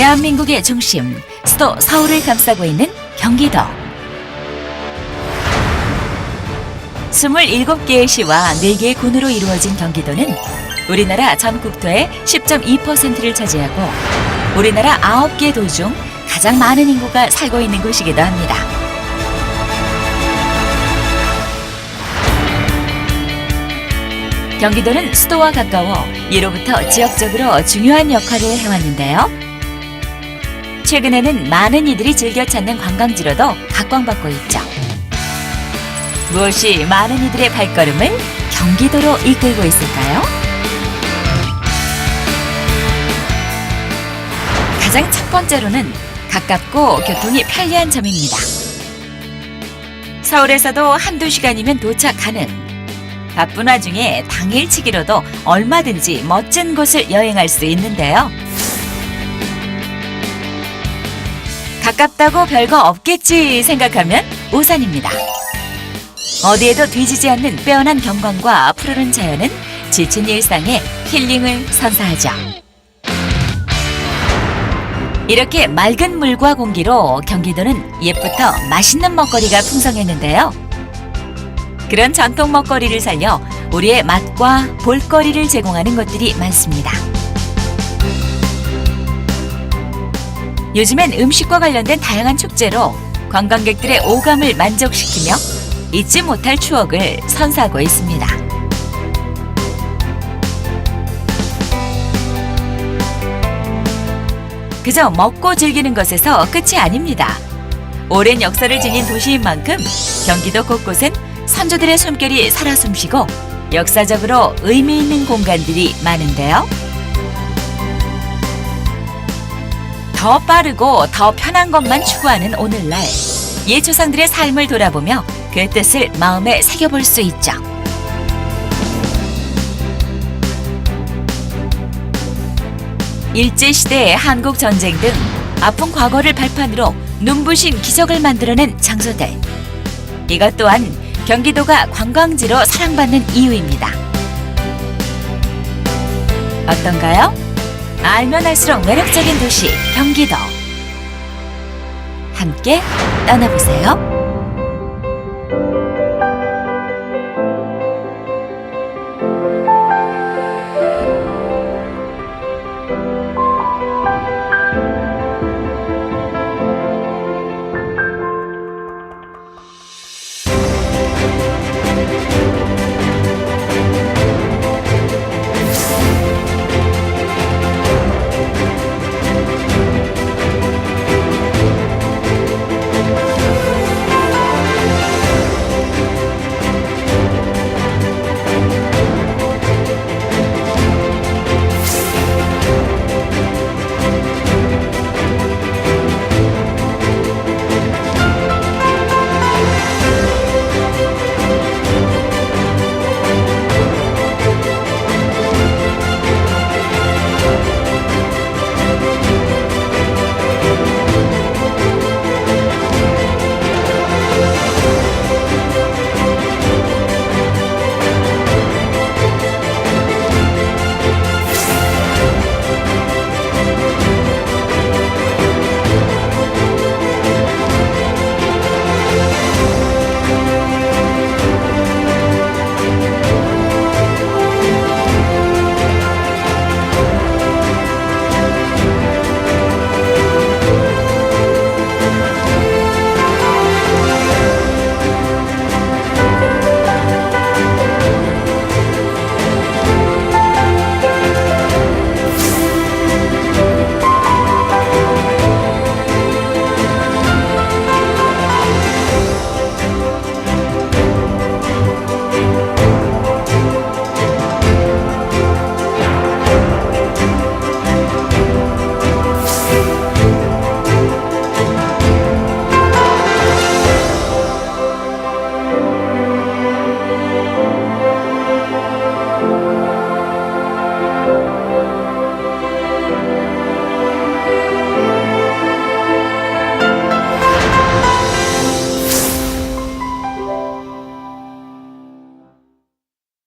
대한민국의 중심, 수도 서울을 감싸고 있는 경기도. 27개의 시와 4개의 군으로 이루어진 경기도는 우리나라 전 국토의 10.2%를 차지하고 우리나라 9개 도 중 가장 많은 인구가 살고 있는 곳이기도 합니다. 경기도는 수도와 가까워 이로부터 지역적으로 중요한 역할을 해왔는데요. 최근에는 많은 이들이 즐겨 찾는 관광지로도 각광받고 있죠. 무엇이 많은 이들의 발걸음을 경기도로 이끌고 있을까요? 가장 첫 번째로는 가깝고 교통이 편리한 점입니다. 서울에서도 한두 시간이면 도착 가능. 바쁜 와중에 당일치기로도 얼마든지 멋진 곳을 여행할 수 있는데요. 가깝다고 별거 없겠지 생각하면 우산입니다. 어디에도 뒤지지 않는 빼어난 경관과 푸르른 자연은 지친 일상에 힐링을 선사하죠. 이렇게 맑은 물과 공기로 경기도는 옛부터 맛있는 먹거리가 풍성했는데요. 그런 전통 먹거리를 살려 우리의 맛과 볼거리를 제공하는 것들이 많습니다. 요즘엔 음식과 관련된 다양한 축제로 관광객들의 오감을 만족시키며 잊지 못할 추억을 선사하고 있습니다. 그저 먹고 즐기는 것에서 끝이 아닙니다. 오랜 역사를 지닌 도시인 만큼 경기도 곳곳엔 선조들의 숨결이 살아 숨쉬고 역사적으로 의미 있는 공간들이 많은데요. 더 빠르고 더 편한 것만 추구하는 오늘날 옛 조상들의 삶을 돌아보며 그 뜻을 마음에 새겨볼 수 있죠. 일제시대 한국 전쟁 등 아픈 과거를 발판으로 눈부신 기적을 만들어낸 장소들. 이것 또한 경기도가 관광지로 사랑받는 이유입니다. 어떤가요? 알면 알수록 매력적인 도시 경기도 함께 떠나보세요.